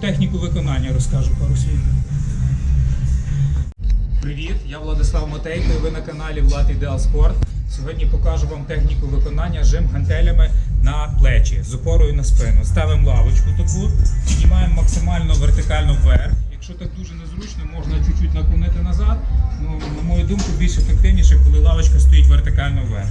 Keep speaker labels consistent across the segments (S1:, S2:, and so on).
S1: Техніку виконання розкажу пару слів. Привіт, я Владислав Матейко і ви на каналі Влад Ідеал Спорт. Сьогодні покажу вам техніку виконання жим гантелями на плечі з опорою на спину. Ставимо лавочку таку, піднімаємо максимально вертикально вверх. Якщо так дуже незручно, можна чуть-чуть наклонити назад. Ну, на мою думку, більш ефективніше, коли лавочка стоїть вертикально вверх.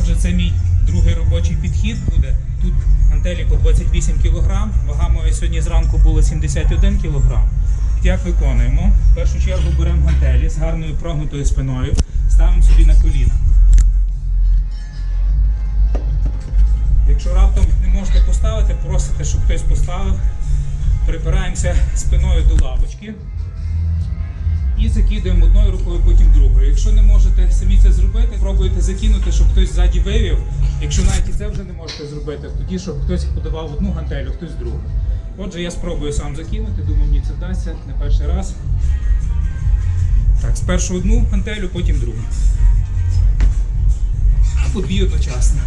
S1: Отже, це мій другий робочий підхід буде. Тут гантелі по 28 кг, вага моя сьогодні зранку була 71 кг. Як виконуємо? В першу чергу беремо гантелі з гарною прогнутою спиною, ставимо собі на коліна. Якщо раптом не можете поставити, просите, щоб хтось поставив. Припираємося спиною до лавочки і закидуємо одною рукою, потім другою. Якщо не можете самі це зробити, пробуйте закинути, щоб хтось ззаді вивів. Якщо навіть і це вже не можете зробити, тоді щоб хтось подавав одну гантелю, хтось другу. Отже, я спробую сам закинути, думаю, мені це вдасться не перший раз. Так, спершу одну гантелю, потім другу. Або дві одночасно.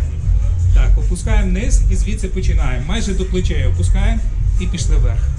S1: Так, опускаємо вниз і звідси починаємо. Майже до плечей опускаємо і пішли вверх.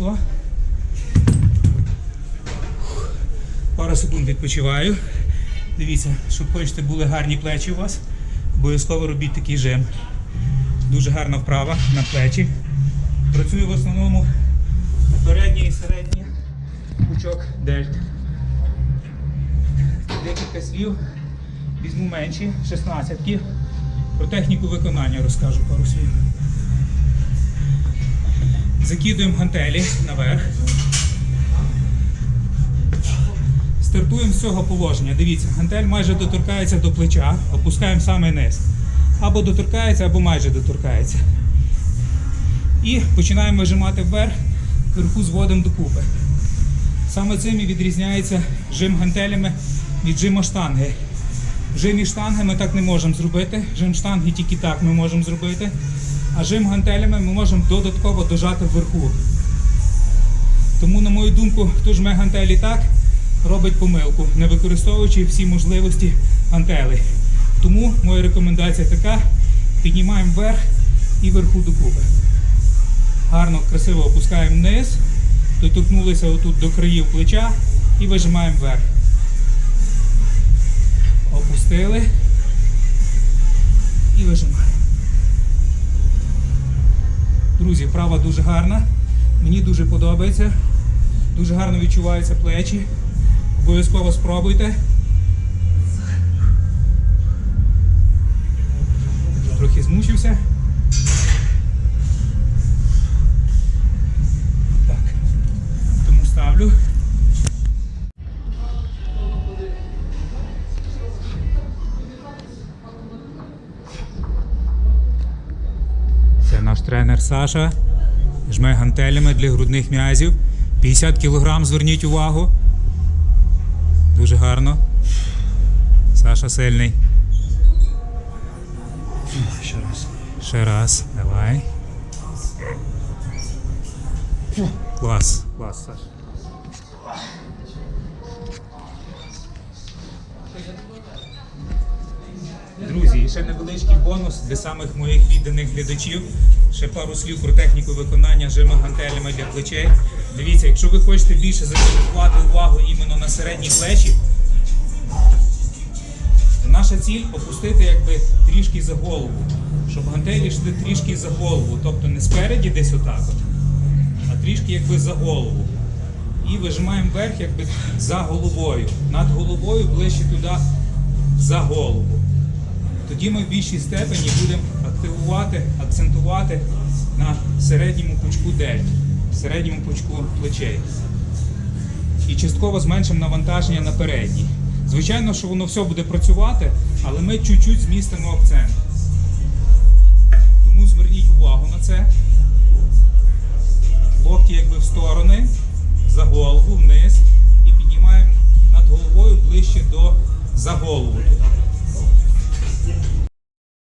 S1: Пішло. Пару секунд відпочиваю. Дивіться, щоб хочете були гарні плечі у вас, обов'язково робіть такий жим. Дуже гарна вправа на плечі. Працюю в основному передній і середній пучок дельт. Декілька слів. Візьму менші, 16 Про техніку виконання розкажу пару слів. Закидуємо гантелі наверх. Стартуємо з цього положення. Дивіться, гантель майже доторкається до плеча, опускаємо саме низ. Або доторкається, або майже доторкається. І починаємо вижимати вверх, вверху зводимо докупи. Саме цим і відрізняється жим гантелями від жима штанги. Жим і штанги ми так не можемо зробити. Жим штанги тільки так ми можемо зробити. А жим гантелями ми можемо додатково дожати вверху. Тому, на мою думку, хто жме гантелі так, робить помилку, не використовуючи всі можливості гантелей. Тому моя рекомендація така: піднімаємо вверх і вверху докупи. Гарно, красиво опускаємо вниз, доторкнулися отут до країв плеча і вижимаємо вверх. Опустили і вижимаємо. Друзі, права дуже гарна. Мені дуже подобається. Дуже гарно відчуваються плечі. Обов'язково спробуйте. Трохи змучився. Так. Тому ставлю. Тренер Саша. Жме гантелями для грудних м'язів. 50 кг, зверніть увагу. Дуже гарно. Саша сильний.
S2: Ще раз.
S1: Ще раз. Давай. Клас. Клас, Саша. Друзі, ще невеличкий бонус для самих моїх відданих глядачів. Ще пару слів про техніку виконання жима гантелями для плечей. Дивіться, якщо ви хочете більше закцентувати увагу іменно на середні плечі, наша ціль опустити якби трішки за голову, щоб гантелі йшли трішки за голову, тобто не спереді десь отак, а трішки якби за голову. І вижимаємо вверх якби за головою. Над головою ближче туди за голову тоді ми в більшій степені будемо активувати, акцентувати на середньому пучку дельт, середньому пучку плечей. І частково зменшимо навантаження на передній. Звичайно, що воно все буде працювати, але ми чуть-чуть змістимо акцент. Тому зверніть увагу на це. Локті якби в сторони, за голову, вниз і піднімаємо над головою ближче до за голову туди.